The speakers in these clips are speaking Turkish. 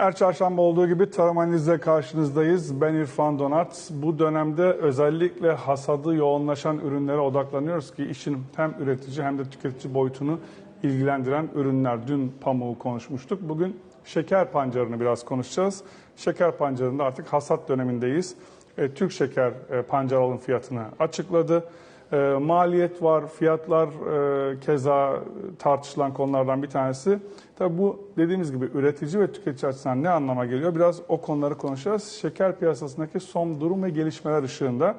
Her çarşamba olduğu gibi tarım analizle karşınızdayız. Ben İrfan Donat. Bu dönemde özellikle hasadı yoğunlaşan ürünlere odaklanıyoruz ki işin hem üretici hem de tüketici boyutunu ilgilendiren ürünler. Dün pamuğu konuşmuştuk. Bugün şeker pancarını biraz konuşacağız. Şeker pancarında artık hasat dönemindeyiz. E, Türk şeker e, pancar alım fiyatını açıkladı. E, maliyet var, fiyatlar e, keza tartışılan konulardan bir tanesi. Tabii bu dediğimiz gibi üretici ve tüketici açısından ne anlama geliyor? Biraz o konuları konuşacağız. Şeker piyasasındaki son durum ve gelişmeler ışığında.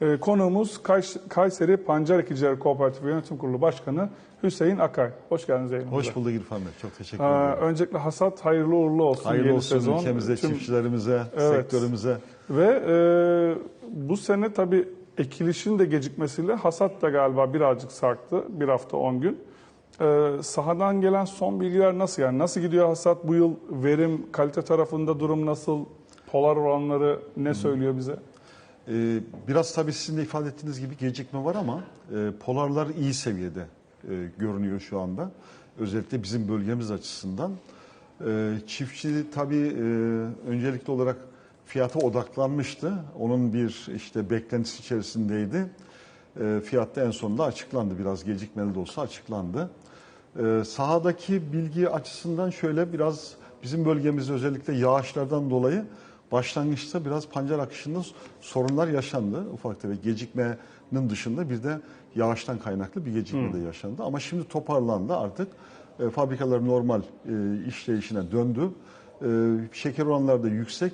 E, konuğumuz Kays- Kayseri Pancar Ekicileri Kooperatif Yönetim Kurulu Başkanı Hüseyin Akay. Hoş geldiniz yayınımıza. Hoş bulduk İrfan Bey. Çok teşekkür Ee, ederim. öncelikle hasat hayırlı uğurlu olsun Hayırlı yeni olsun sezon. ülkemize, Tüm- çiftçilerimize, Evet. sektörümüze. Ve e, bu sene tabii ekilişin de gecikmesiyle hasat da galiba birazcık sarktı. Bir hafta 10 gün. E, sahadan gelen son bilgiler nasıl yani? Nasıl gidiyor hasat? Bu yıl verim, kalite tarafında durum nasıl? Polar oranları ne söylüyor bize? Ee, biraz tabii sizin de ifade ettiğiniz gibi gecikme var ama e, polarlar iyi seviyede e, görünüyor şu anda. Özellikle bizim bölgemiz açısından. E, çiftçi tabii e, öncelikli olarak fiyata odaklanmıştı. Onun bir işte beklentisi içerisindeydi. E, fiyat da en sonunda açıklandı. Biraz gecikmeli de olsa açıklandı. E, sahadaki bilgi açısından şöyle biraz bizim bölgemizde özellikle yağışlardan dolayı başlangıçta biraz pancar akışında sorunlar yaşandı. Ufak tefek gecikmenin dışında bir de yağıştan kaynaklı bir gecikme de yaşandı. Ama şimdi toparlandı artık. E, fabrikalar normal e, işleyişine döndü. E, şeker oranları da yüksek.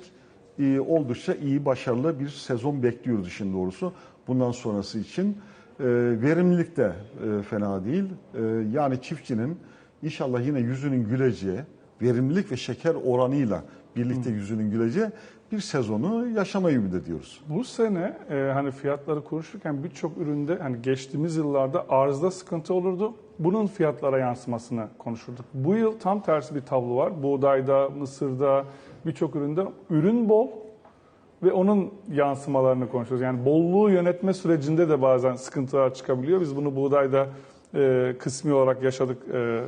E, oldukça iyi, başarılı bir sezon bekliyoruz işin doğrusu. Bundan sonrası için verimlilik de e, fena değil. E, yani çiftçinin inşallah yine yüzünün güleceği, verimlilik ve şeker oranıyla birlikte yüzünün güleceği bir sezonu yaşamayı ümit ediyoruz. Bu sene e, hani fiyatları konuşurken birçok üründe hani geçtiğimiz yıllarda arzda sıkıntı olurdu. Bunun fiyatlara yansımasını konuşurduk. Bu yıl tam tersi bir tablo var. Buğdayda, mısırda birçok üründe ürün bol ve onun yansımalarını konuşuyoruz. Yani bolluğu yönetme sürecinde de bazen sıkıntılar çıkabiliyor. Biz bunu buğdayda e, kısmi olarak yaşadık. E,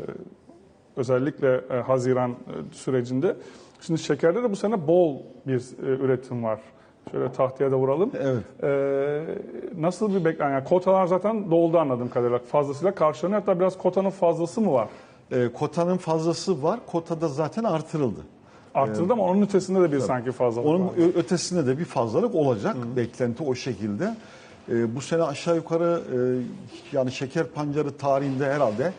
özellikle e, Haziran e, sürecinde. Şimdi şekerde de bu sene bol bir e, üretim var. Şöyle tahtaya da vuralım. Evet. E, nasıl bir beklenti? Yani kotalar zaten doldu anladığım kadarıyla. Fazlasıyla karşılanıyor. Hatta biraz kotanın fazlası mı var? E, kotanın fazlası var. Kotada zaten artırıldı. Arttırdı ama onun ötesinde de bir sanki fazlalık Onun var. ötesinde de bir fazlalık olacak. Beklenti o şekilde. E, bu sene aşağı yukarı e, yani şeker pancarı tarihinde herhalde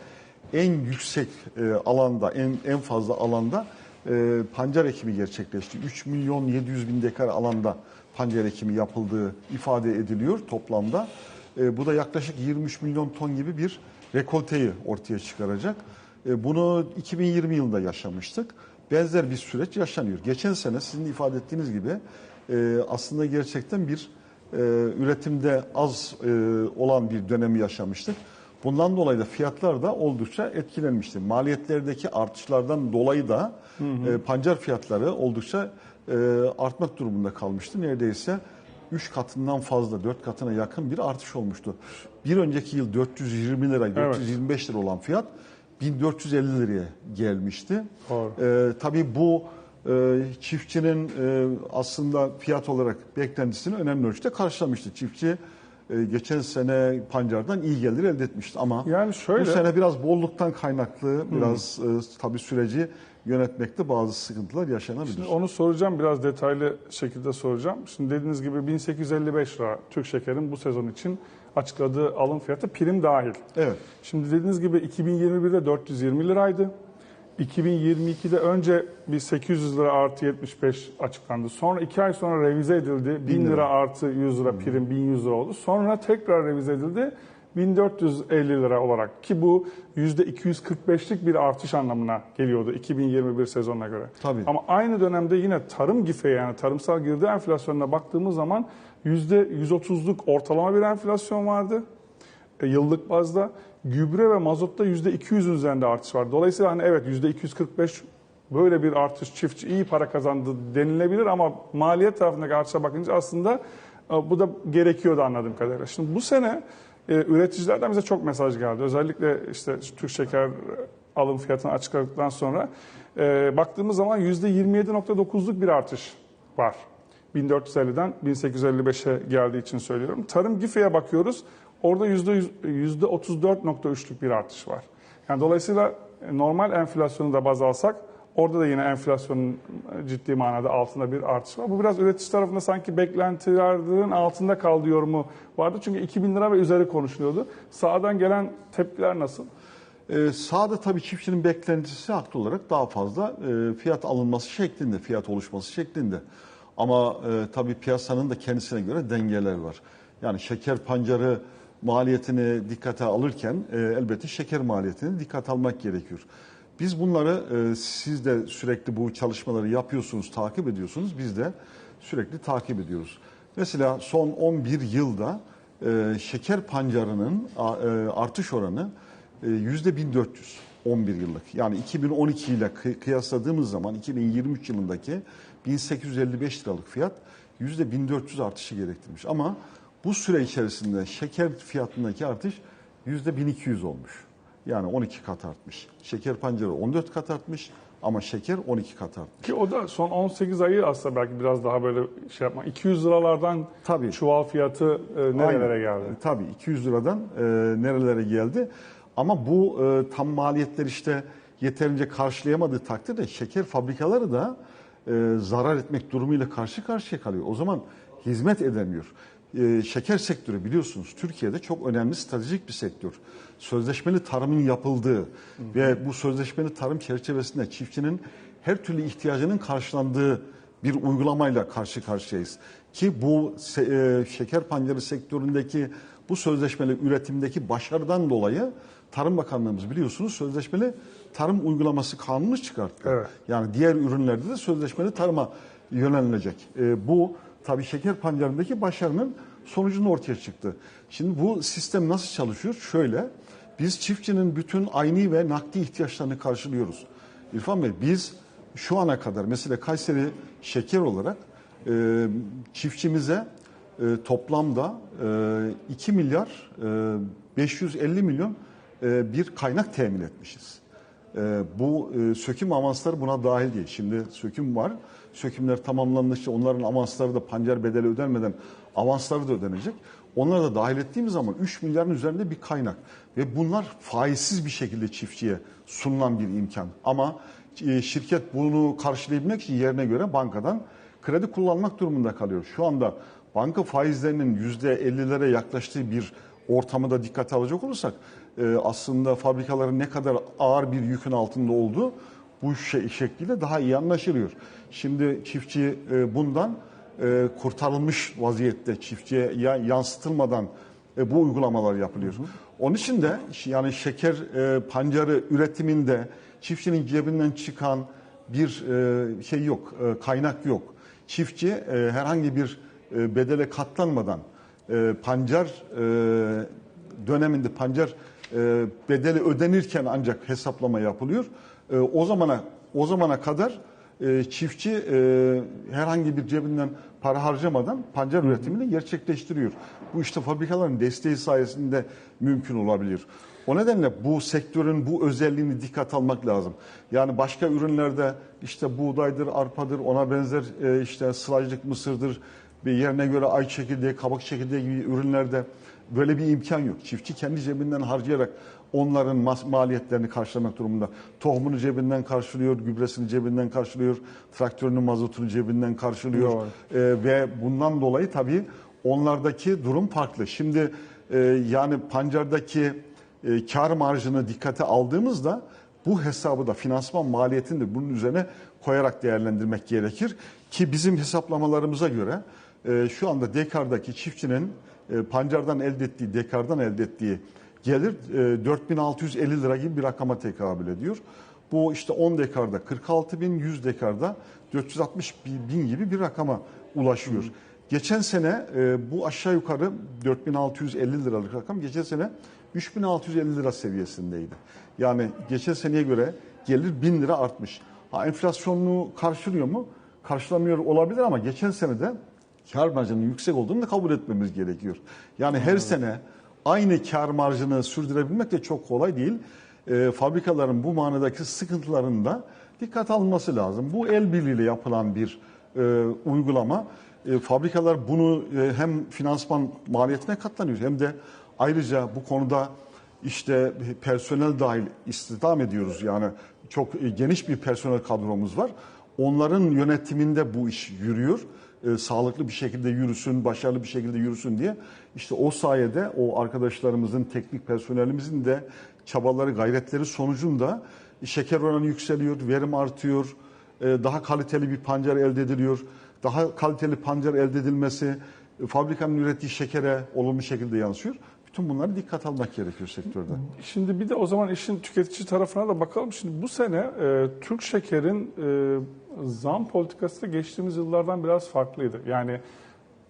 en yüksek e, alanda, en en fazla alanda e, pancar ekimi gerçekleşti. 3 milyon 700 bin dekar alanda pancar ekimi yapıldığı ifade ediliyor toplamda. E, bu da yaklaşık 23 milyon ton gibi bir rekolteyi ortaya çıkaracak. E, bunu 2020 yılında yaşamıştık. Benzer bir süreç yaşanıyor. Geçen sene sizin ifade ettiğiniz gibi e, aslında gerçekten bir e, üretimde az e, olan bir dönemi yaşamıştık. Bundan dolayı da fiyatlar da oldukça etkilenmişti. Maliyetlerdeki artışlardan dolayı da e, pancar fiyatları oldukça e, artmak durumunda kalmıştı. Neredeyse 3 katından fazla, 4 katına yakın bir artış olmuştu. Bir önceki yıl 420 lira, 425 lira olan fiyat 1450 liraya gelmişti. Doğru. Ee, tabii bu e, çiftçinin e, aslında fiyat olarak beklentisini önemli ölçüde karşılamıştı. Çiftçi e, geçen sene pancardan iyi gelir elde etmişti ama Yani şöyle- bu sene biraz bolluktan kaynaklı biraz e, tabii süreci yönetmekte bazı sıkıntılar yaşanabilir. Şimdi onu soracağım biraz detaylı şekilde soracağım. Şimdi dediğiniz gibi 1855 lira Türk şekerin bu sezon için açıkladığı alım fiyatı prim dahil. Evet. Şimdi dediğiniz gibi 2021'de 420 liraydı. 2022'de önce bir 800 lira artı 75 açıklandı. Sonra 2 ay sonra revize edildi. 1000 lira artı 100 lira prim 1100 lira oldu. Sonra tekrar revize edildi. 1450 lira olarak ki bu %245'lik bir artış anlamına geliyordu 2021 sezonuna göre. Tabii. Ama aynı dönemde yine tarım gife yani tarımsal girdi enflasyonuna baktığımız zaman %130'luk ortalama bir enflasyon vardı e, yıllık bazda. Gübre ve mazotta %200'ün üzerinde artış var. Dolayısıyla hani evet %245 böyle bir artış çiftçi iyi para kazandı denilebilir ama maliyet tarafındaki artışa bakınca aslında e, bu da gerekiyordu anladığım kadarıyla. Şimdi bu sene e, üreticilerden bize çok mesaj geldi. Özellikle işte Türk Şeker alım fiyatını açıkladıktan sonra baktığımız zaman %27.9'luk bir artış var. 1450'den 1855'e geldiği için söylüyorum. Tarım GİFE'ye bakıyoruz. Orada %100 %34.3'lük bir artış var. Yani dolayısıyla e, normal enflasyonu da baz alsak orada da yine enflasyonun e, ciddi manada altında bir artış var. Bu biraz üretici tarafında sanki beklentilerin altında kaldığı yorumu vardı. Çünkü 2000 lira ve üzeri konuşuluyordu. Sağdan gelen tepkiler nasıl? Ee, sağda tabii çiftçinin beklentisi haklı olarak daha fazla e, fiyat alınması şeklinde, fiyat oluşması şeklinde. Ama e, tabii piyasanın da kendisine göre dengeler var. Yani şeker pancarı maliyetini dikkate alırken e, elbette şeker maliyetini dikkate almak gerekiyor. Biz bunları e, siz de sürekli bu çalışmaları yapıyorsunuz, takip ediyorsunuz. Biz de sürekli takip ediyoruz. Mesela son 11 yılda e, şeker pancarının e, artış oranı e, yüzde 1400 11 yıllık. Yani 2012 ile kı- kıyasladığımız zaman 2023 yılındaki 1855 liralık fiyat yüzde 1400 artışı gerektirmiş. Ama bu süre içerisinde şeker fiyatındaki artış yüzde 1200 olmuş. Yani 12 kat artmış. Şeker pancarı 14 kat artmış ama şeker 12 kat artmış. Ki o da son 18 ayı aslında belki biraz daha böyle şey yapma. 200 liralardan Tabii. çuval fiyatı e, nerelere Aynen. geldi? E, Tabii 200 liradan e, nerelere geldi. Ama bu e, tam maliyetler işte yeterince karşılayamadığı takdirde şeker fabrikaları da e, zarar etmek durumuyla karşı karşıya kalıyor. O zaman hizmet edemiyor. E, şeker sektörü biliyorsunuz Türkiye'de çok önemli stratejik bir sektör. Sözleşmeli tarımın yapıldığı ve bu sözleşmeli tarım çerçevesinde çiftçinin her türlü ihtiyacının karşılandığı bir uygulamayla karşı karşıyayız. Ki bu e, şeker pancarı sektöründeki bu sözleşmeli üretimdeki başarıdan dolayı Tarım Bakanlığımız biliyorsunuz sözleşmeli tarım uygulaması kanunu çıkarttı. Evet. Yani diğer ürünlerde de sözleşmeli tarıma yönelilecek. E, bu tabii şeker pancarındaki başarının sonucunda ortaya çıktı. Şimdi bu sistem nasıl çalışıyor? Şöyle, biz çiftçinin bütün ayni ve nakdi ihtiyaçlarını karşılıyoruz. İrfan Bey biz şu ana kadar mesela Kayseri şeker olarak e, çiftçimize e, toplamda e, 2 milyar e, 550 milyon e, bir kaynak temin etmişiz. E, bu e, söküm avansları buna dahil değil. Şimdi söküm var. Sökümler tamamlandıkça onların avansları da pancar bedeli ödenmeden avansları da ödenecek. Onları da dahil ettiğimiz zaman 3 milyarın üzerinde bir kaynak. Ve bunlar faizsiz bir şekilde çiftçiye sunulan bir imkan. Ama şirket bunu karşılayabilmek için yerine göre bankadan kredi kullanmak durumunda kalıyor. Şu anda banka faizlerinin %50'lere yaklaştığı bir ortamı da dikkate alacak olursak e, aslında fabrikaların ne kadar ağır bir yükün altında olduğu bu şey, şekliyle daha iyi anlaşılıyor. Şimdi çiftçi e, bundan e, kurtarılmış vaziyette çiftçiye ya- yansıtılmadan bu uygulamalar yapılıyor. Onun için de yani şeker pancarı üretiminde çiftçinin cebinden çıkan bir şey yok, kaynak yok. Çiftçi herhangi bir e, bedele katlanmadan e, pancar e, döneminde pancar e, bedeli ödenirken ancak hesaplama yapılıyor. E, o zamana o zamana kadar e, çiftçi e, herhangi bir cebinden para harcamadan pancar üretimini gerçekleştiriyor. Bu işte fabrikaların desteği sayesinde mümkün olabilir. O nedenle bu sektörün bu özelliğini dikkat almak lazım. Yani başka ürünlerde işte buğdaydır, arpadır, ona benzer e, işte sılajlık mısırdır, bir yerine göre ay çekirdeği, kabak çekirdeği gibi ürünlerde böyle bir imkan yok. Çiftçi kendi cebinden harcayarak onların maliyetlerini karşılamak durumunda. Tohumunu cebinden karşılıyor, gübresini cebinden karşılıyor, traktörünün mazotunu cebinden karşılıyor. Ee, ve bundan dolayı tabii onlardaki durum farklı. Şimdi e, yani pancardaki e, kar marjını dikkate aldığımızda bu hesabı da finansman maliyetini de bunun üzerine koyarak değerlendirmek gerekir. Ki bizim hesaplamalarımıza göre e, şu anda dekardaki çiftçinin e, pancardan elde ettiği, dekardan elde ettiği gelir e, 4650 lira gibi bir rakama tekabül ediyor. Bu işte 10 dekarda 46 bin, 100 dekarda 460 bin gibi bir rakama ulaşıyor. Geçen sene e, bu aşağı yukarı 4650 liralık rakam geçen sene 3650 lira seviyesindeydi. Yani geçen seneye göre gelir 1000 lira artmış. Ha, enflasyonunu karşılıyor mu? Karşılamıyor olabilir ama geçen sene de kar marjının yüksek olduğunu da kabul etmemiz gerekiyor. Yani her sene aynı kar marjını sürdürebilmek de çok kolay değil. e, fabrikaların bu manadaki sıkıntılarında dikkat alınması lazım. Bu el birliğiyle yapılan bir e, uygulama. E, fabrikalar bunu e, hem finansman maliyetine katlanıyor hem de ayrıca bu konuda işte personel dahil istihdam ediyoruz. Yani çok e, geniş bir personel kadromuz var. Onların yönetiminde bu iş yürüyor. E, sağlıklı bir şekilde yürüsün, başarılı bir şekilde yürüsün diye. İşte o sayede o arkadaşlarımızın, teknik personelimizin de çabaları, gayretleri sonucunda şeker oranı yükseliyor, verim artıyor, e, daha kaliteli bir pancar elde ediliyor. Daha kaliteli pancar elde edilmesi fabrikanın ürettiği şekere olumlu şekilde yansıyor. Bütün bunlara dikkat almak gerekiyor sektörde. Şimdi bir de o zaman işin tüketici tarafına da bakalım. Şimdi bu sene e, Türk Şeker'in e, zam politikası da geçtiğimiz yıllardan biraz farklıydı. Yani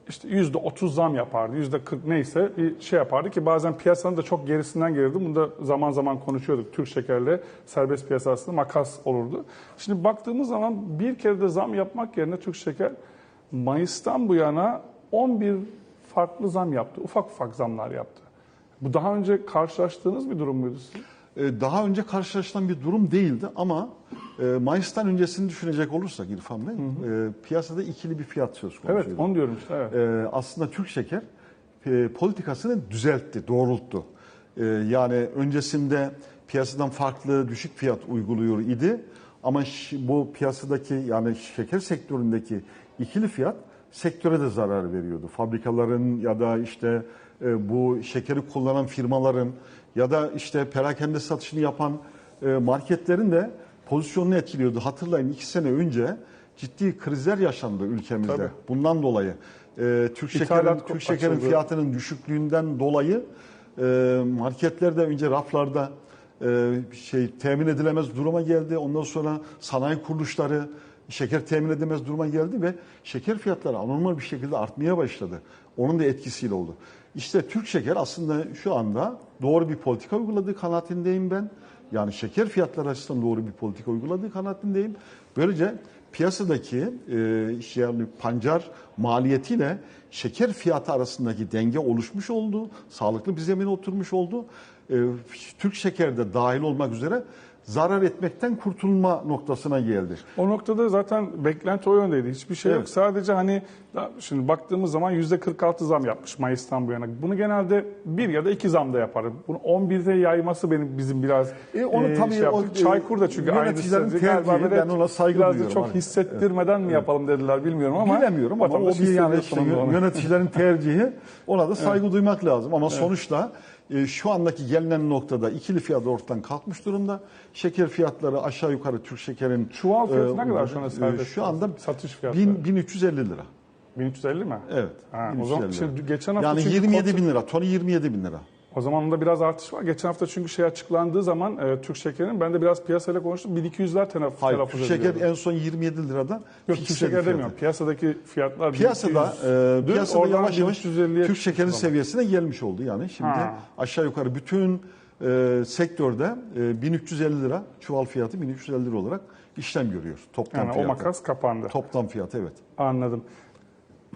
işte yüzde otuz zam yapardı, yüzde kırk neyse bir şey yapardı ki bazen piyasanın da çok gerisinden gelirdi. Bunu da zaman zaman konuşuyorduk. Türk Şeker'le serbest piyasa arasında makas olurdu. Şimdi baktığımız zaman bir kere de zam yapmak yerine Türk Şeker Mayıs'tan bu yana 11 farklı zam yaptı. Ufak ufak zamlar yaptı. Bu daha önce karşılaştığınız bir durum muydu sizin? E, Daha önce karşılaşılan bir durum değildi ama e, Mayıs'tan öncesini düşünecek olursak İrfan Bey, e, piyasada ikili bir fiyat söz konusuydu. Evet, onu diyorum işte. Evet. E, aslında Türk Şeker e, politikasını düzeltti, doğrulttu. E, yani öncesinde piyasadan farklı düşük fiyat uyguluyor idi. Ama bu piyasadaki yani şeker sektöründeki ikili fiyat sektöre de zarar veriyordu. Fabrikaların ya da işte e, bu şekeri kullanan firmaların ya da işte perakende satışını yapan e, marketlerin de pozisyonunu etkiliyordu. Hatırlayın iki sene önce ciddi krizler yaşandı ülkemizde. Tabii. Bundan dolayı e, Türk şekerin Türk şekerin fiyatının düşüklüğünden dolayı e, marketlerde önce raflarda e, şey temin edilemez duruma geldi. Ondan sonra sanayi kuruluşları şeker temin edemez duruma geldi ve şeker fiyatları anormal bir şekilde artmaya başladı. Onun da etkisiyle oldu. İşte Türk Şeker aslında şu anda doğru bir politika uyguladığı kanaatindeyim ben. Yani şeker fiyatları açısından doğru bir politika uyguladığı kanaatindeyim. Böylece piyasadaki e, yani pancar maliyetiyle şeker fiyatı arasındaki denge oluşmuş oldu. Sağlıklı bir zemine oturmuş oldu. E, Türk şeker de dahil olmak üzere zarar etmekten kurtulma noktasına geldi. O noktada zaten beklenti o yöndeydi. Hiçbir şey yok. Evet. Sadece hani şimdi baktığımız zaman yüzde 46 zam yapmış Mayıs'tan bu yana. Bunu genelde bir ya da iki zamda yapar. Bunu 11'de yayması benim bizim biraz E, onu e, tabii şey yaptı. o, e, Çaykur da çünkü aynı yöneticilerin söyledi. Galiba ben ona saygı biraz duyuyorum. çok Hani. hissettirmeden mi yapalım dediler bilmiyorum ama Bilemiyorum ama o bir yani işte yöneticilerin tercihi ona da saygı duymak lazım. Ama sonuçta e, şu andaki gelinen noktada ikili fiyat ortadan kalkmış durumda. Şeker fiyatları aşağı yukarı Türk şekerin Çuval fiyatı e, ne kadar şu an e, serbest? Şu anda satış. 1000 1350 lira. 1350 mi? Evet. Ha, o 1350 zaman lira. şimdi geçen hafta yani çünkü 27 kota- bin lira. Tonu 27 bin lira. O zaman onda biraz artış var. Geçen hafta çünkü şey açıklandığı zaman e, Türk Şeker'in ben de biraz piyasayla konuştum. 1200'ler tenaf- Hayır, telaffuz Türk şeker en son 27 lirada. Yok Türk Şeker fiyatı. demiyorum. Piyasadaki fiyatlar Piyasada, 1200 e, piyasada yavaş yavaş 1350'ye Türk şekerin çıktı zaman. seviyesine gelmiş oldu yani. Şimdi Ha. aşağı yukarı bütün e, sektörde e, 1350 lira çuval fiyatı 1350 lira olarak işlem görüyor. Toplam Yani o fiyatı. makas kapandı. Toplam fiyatı evet. Anladım.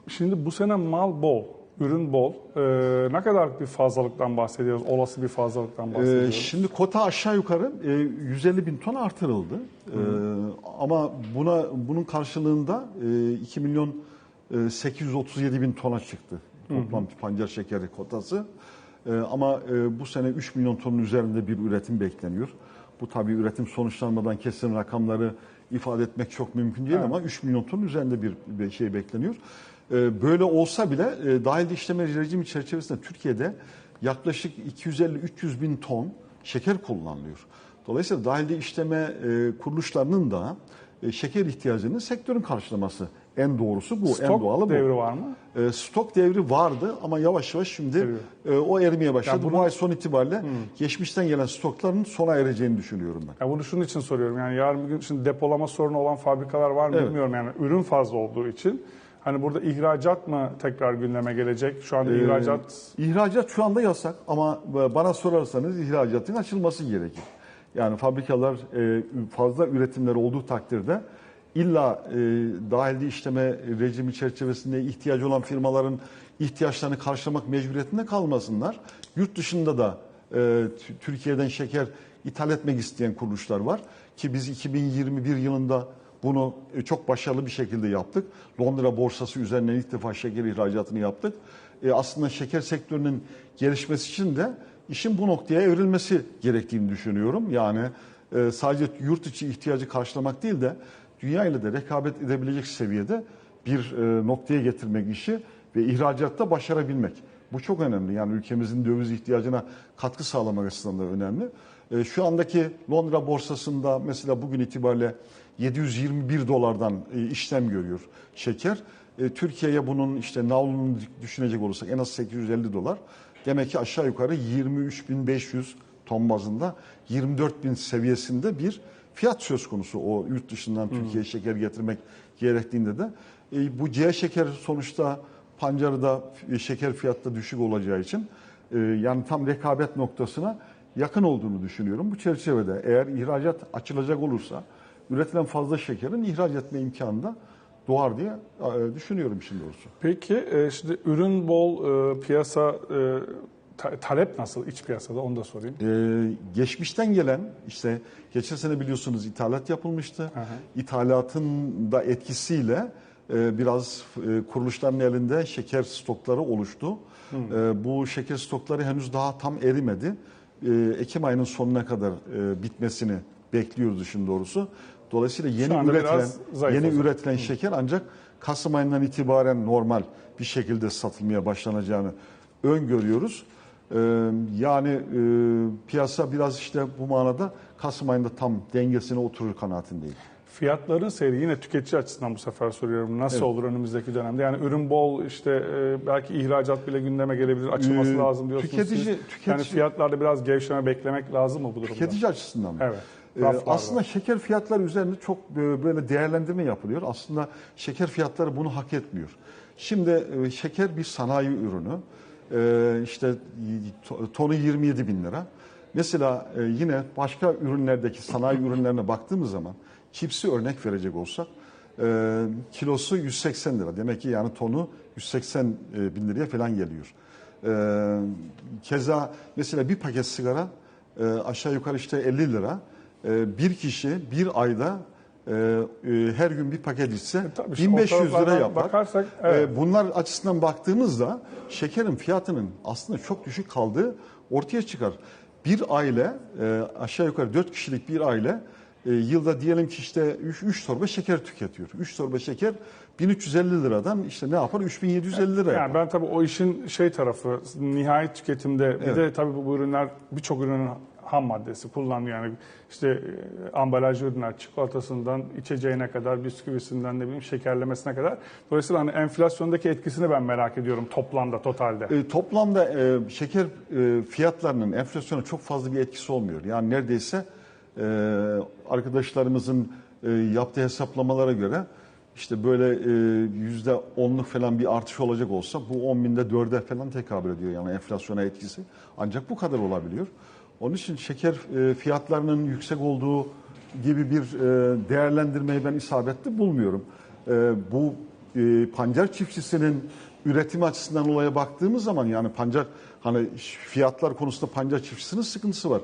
Şimdi bu sene mal bol, ürün bol. E, ne kadar bir fazlalıktan bahsediyoruz? Olası bir fazlalıktan Ee, bahsediyoruz. şimdi kota aşağı yukarı e, 150 bin ton artırıldı. Ee, ama buna bunun karşılığında e, 2 milyon e, 837 bin tona çıktı toplam pancar şekeri kotası. Ee, ama e, bu sene 3 milyon tonun üzerinde bir üretim bekleniyor. Bu tabii üretim sonuçlanmadan kesin rakamları ifade etmek çok mümkün değil Evet. ama 3 milyon tonun üzerinde bir, bir şey bekleniyor. Ee, böyle olsa bile e, dahil işleme rejimi çerçevesinde Türkiye'de yaklaşık 250-300 bin ton şeker kullanılıyor. Dolayısıyla dahilde işleme e, kuruluşlarının da e, şeker ihtiyacını sektörün karşılaması en doğrusu bu, en Stok doğalı bu. devri var mı? E, stok devri vardı ama yavaş yavaş şimdi e, o erimeye başladı. Ya bunu- Bu ay son itibariyle geçmişten gelen stokların sona ereceğini düşünüyorum ben. Ya bunu şunun için soruyorum. Yani yarın bir gün şimdi depolama sorunu olan fabrikalar var mı Evet. bilmiyorum. Yani ürün fazla olduğu için. Hani burada ihracat mı tekrar gündeme gelecek? Şu anda Ee, ihracat İhracat şu anda yasak ama bana sorarsanız ihracatın açılması gerekir. Yani fabrikalar e, fazla üretimler olduğu takdirde illa e, dahilde işleme rejimi çerçevesinde ihtiyacı olan firmaların ihtiyaçlarını karşılamak mecburiyetinde kalmasınlar. Yurt dışında da e, Türkiye'den şeker ithal etmek isteyen kuruluşlar var. Ki biz 2021 yılında bunu e, çok başarılı bir şekilde yaptık. Londra borsası üzerinden ilk defa şeker ihracatını yaptık. E, aslında şeker sektörünün gelişmesi için de işin bu noktaya evrilmesi gerektiğini düşünüyorum. Yani e, sadece yurt içi ihtiyacı karşılamak değil de dünya ile de rekabet edebilecek seviyede bir noktaya getirmek işi ve ihracatta başarabilmek. Bu çok önemli. Yani ülkemizin döviz ihtiyacına katkı sağlamak açısından da önemli. Şu andaki Londra borsasında mesela bugün itibariyle 721 dolardan e, işlem görüyor şeker. E, Türkiye'ye bunun işte navlunu düşünecek olursak en az 850 dolar. Demek ki aşağı yukarı 23.500 ton bazında 24.000 seviyesinde bir fiyat söz konusu o yurt dışından Türkiye'ye şeker getirmek gerektiğinde de. E, bu C şeker sonuçta pancarıda şeker fiyatta düşük olacağı için e, yani tam rekabet noktasına yakın olduğunu düşünüyorum. Bu çerçevede eğer ihracat açılacak olursa üretilen fazla şekerin ihraç etme imkanı da doğar diye e, düşünüyorum şimdi doğrusu. Peki e, şimdi ürün bol e, piyasa ta- talep nasıl iç piyasada onu da sorayım. Ee, geçmişten gelen işte geçen sene biliyorsunuz ithalat yapılmıştı. hı. İthalatın da etkisiyle e, biraz e, kuruluşların elinde şeker stokları oluştu. E, bu şeker stokları henüz daha tam erimedi. E, Ekim ayının sonuna kadar e, bitmesini bekliyoruz işin doğrusu. Dolayısıyla yeni üretilen yeni o zaman. üretilen şeker ancak Kasım ayından itibaren normal bir şekilde satılmaya başlanacağını öngörüyoruz. Ee, yani e, piyasa biraz işte bu manada Kasım ayında tam dengesine oturur kanaatindeyim. Fiyatların seyri yine tüketici açısından bu sefer soruyorum. Nasıl Evet. olur önümüzdeki dönemde? Yani ürün bol işte e, belki ihracat bile gündeme gelebilir. Açılması Ee, lazım diyorsunuz tüketici- siz. Yani tüketici- fiyatlarda biraz gevşeme beklemek lazım mı bu durumda? Tüketici açısından mı? Evet. Ee, Raflarda. aslında şeker fiyatları üzerinde çok e, böyle değerlendirme yapılıyor. Aslında şeker fiyatları bunu hak etmiyor. Şimdi e, şeker bir sanayi ürünü. İşte to- tonu 27 bin lira. Mesela yine başka ürünlerdeki sanayi ürünlerine baktığımız zaman çipsi örnek verecek olsak e, kilosu 180 lira. Demek ki yani tonu 180 e, bin liraya falan geliyor. Ee, keza mesela bir paket sigara e, aşağı yukarı işte 50 lira. E, bir kişi bir ayda e, e, her gün bir paket içse tabii işte 1500 lira yapar. bakarsak, evet. E, bunlar açısından baktığımızda şekerin fiyatının aslında çok düşük kaldığı ortaya çıkar. Bir aile e, aşağı yukarı 4 kişilik bir aile e, yılda diyelim ki işte 3 torba şeker tüketiyor. 3 torba şeker 1350 liradan işte ne yapar? 3750 lira yapar. Yani ben tabii o işin şey tarafı nihayet tüketimde bir Evet. de tabii bu, ürünler birçok ürünün ham maddesi kullanılıyor. Yani işte e, ambalaj ürünler çikolatasından içeceğine kadar bisküvisinden ne bileyim şekerlemesine kadar. Dolayısıyla hani enflasyondaki etkisini ben merak ediyorum toplamda totalde. E, toplamda e, şeker e, fiyatlarının enflasyona çok fazla bir etkisi olmuyor. Yani neredeyse arkadaşlarımızın e, yaptığı hesaplamalara göre işte böyle e, yüzde onluk falan bir artış olacak olsa bu 10 binde dörde falan tekabül ediyor yani enflasyona etkisi. Ancak bu kadar olabiliyor. Onun için şeker e, fiyatlarının yüksek olduğu gibi bir değerlendirmeyi ben isabetli bulmuyorum. Bu pancar çiftçisinin üretimi açısından olaya baktığımız zaman yani pancar hani fiyatlar konusunda pancar çiftçisinin sıkıntısı var.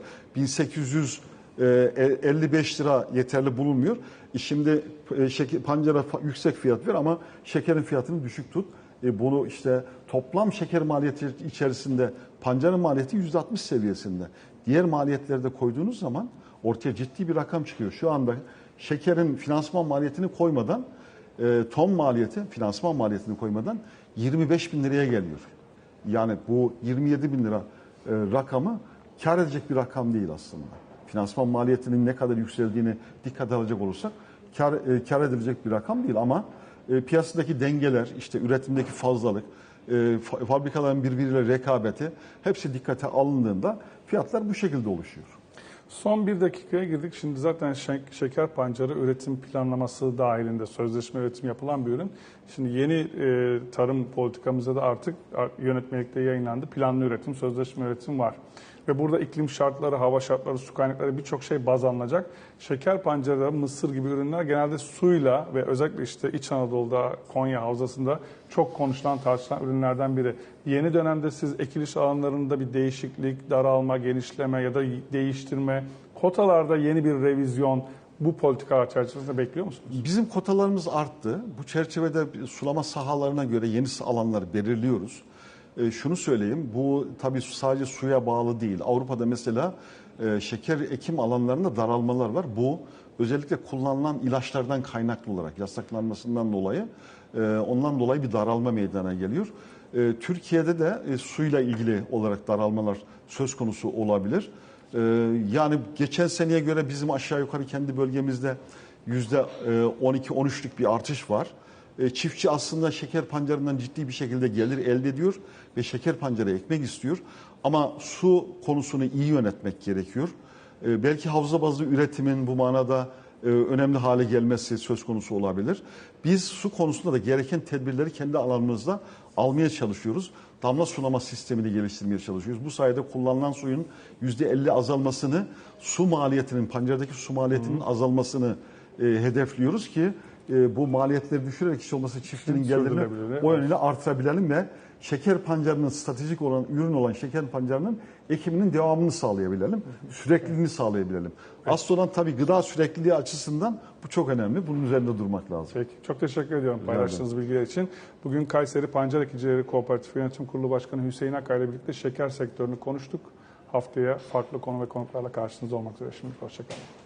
1855 lira yeterli bulunmuyor. E şimdi e, şeker, pancara yüksek fiyat ver ama şekerin fiyatını düşük tut. E bunu işte toplam şeker maliyeti içerisinde pancarın maliyeti %60 seviyesinde. Diğer maliyetleri de koyduğunuz zaman ortaya ciddi bir rakam çıkıyor. Şu anda şekerin finansman maliyetini koymadan e, ton maliyeti, finansman maliyetini koymadan 25 bin liraya geliyor. Yani bu 27 bin lira e, rakamı kar edecek bir rakam değil aslında. Finansman maliyetinin ne kadar yükseldiğini dikkat alacak olursak kar, e, kar edilecek bir rakam değil ama e, piyasadaki dengeler, işte üretimdeki fazlalık, e, fa- fabrikaların birbiriyle rekabeti hepsi dikkate alındığında fiyatlar bu şekilde oluşuyor. Son bir dakikaya girdik. Şimdi zaten şek- şeker pancarı üretim planlaması dahilinde sözleşme üretim yapılan bir ürün. Şimdi yeni e, tarım politikamızda da artık ar- yönetmelikte yayınlandı. Planlı üretim, sözleşme üretim var. Ve burada iklim şartları, hava şartları, su kaynakları birçok şey baz alınacak. Şeker pancarı, mısır gibi ürünler genelde suyla ve özellikle işte İç Anadolu'da, Konya Havzası'nda çok konuşulan, tartışılan ürünlerden biri. Yeni dönemde siz ekiliş alanlarında bir değişiklik, daralma, genişleme ya da değiştirme Kotalarda yeni bir revizyon bu politikalar çerçevesinde bekliyor musunuz? Bizim kotalarımız arttı. Bu çerçevede sulama sahalarına göre yeni alanlar belirliyoruz. E, şunu söyleyeyim, bu tabii sadece suya bağlı değil. Avrupa'da mesela e, şeker ekim alanlarında daralmalar var. Bu özellikle kullanılan ilaçlardan kaynaklı olarak yasaklanmasından dolayı e, ondan dolayı bir daralma meydana geliyor. Türkiye'de de suyla ilgili olarak daralmalar söz konusu olabilir. Yani geçen seneye göre bizim aşağı yukarı kendi bölgemizde yüzde 12-13'lük bir artış var. Ee, Çiftçi aslında şeker pancarından ciddi bir şekilde gelir elde ediyor ve şeker pancarı ekmek istiyor. Ama su konusunu iyi yönetmek gerekiyor. Ee, Belki havza bazlı üretimin bu manada e, önemli hale gelmesi söz konusu olabilir. Biz su konusunda da gereken tedbirleri kendi alanımızda almaya çalışıyoruz. Damla sulama sistemini geliştirmeye çalışıyoruz. Bu sayede kullanılan suyun %50 azalmasını, su maliyetinin, pancardaki su maliyetinin azalmasını e, hedefliyoruz ki e, bu maliyetleri düşürerek hiç olmasa çiftçinin gelirini o yönüyle artırabilelim ve şeker pancarının stratejik olan ürün olan şeker pancarının ekiminin devamını sağlayabilelim. Sürekliliğini sağlayabilelim. Asıl olan tabii gıda sürekliliği açısından bu çok önemli. Bunun üzerinde durmak lazım. Peki. Çok teşekkür ediyorum paylaştığınız bilgiler için. Bugün Kayseri Pancar Ekicileri Kooperatif Yönetim Kurulu Başkanı Hüseyin Akkaya ile birlikte şeker sektörünü konuştuk. Haftaya farklı konu ve konuklarla karşınızda olmak üzere. Şimdi hoşçakalın.